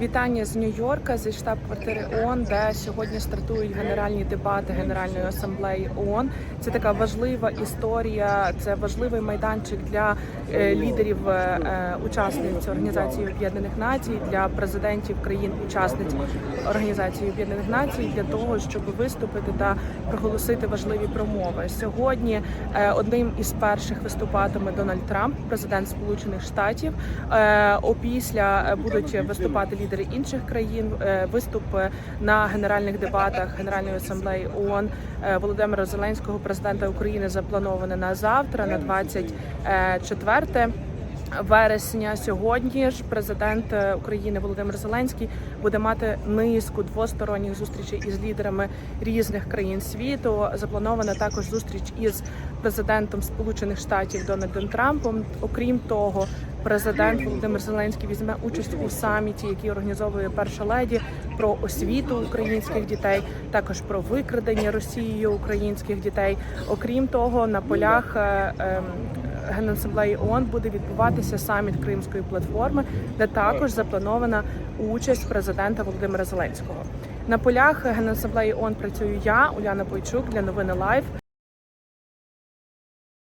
Вітання з Нью-Йорка зі штаб-квартири ООН, де сьогодні стартують генеральні дебати Генеральної асамблеї ООН. Це така важлива історія, це важливий майданчик для е, лідерів е, е, учасниць Організації Об'єднаних Націй, для президентів країн-учасниць Організації Об'єднаних Націй для того, щоб виступити та проголосити важливі промови. Сьогодні одним із перших виступатиме Дональд Трамп, президент Сполучених Штатів. Опісля будуть виступати лідери інших країн. Е, Виступ на генеральних дебатах Генеральної асамблеї ООН е, Володимира Зеленського, президента України, заплановане на завтра, на 24 вересня. Сьогодні ж президент е, України Володимир Зеленський буде мати низку двосторонніх зустрічей із лідерами різних країн світу. Запланована також зустріч із президентом Сполучених Штатів Дональдом Трампом. Окрім того, президент Володимир Зеленський візьме участь у саміті, який організовує перша леді про освіту українських дітей, також про викрадення Росією українських дітей. Окрім того, на полях е, ем, Генасамблеї ООН буде відбуватися саміт Кримської платформи, де також запланована участь президента Володимира Зеленського. На полях Генасамблеї ООН працюю я, Уляна Бойчук для новини Лайв.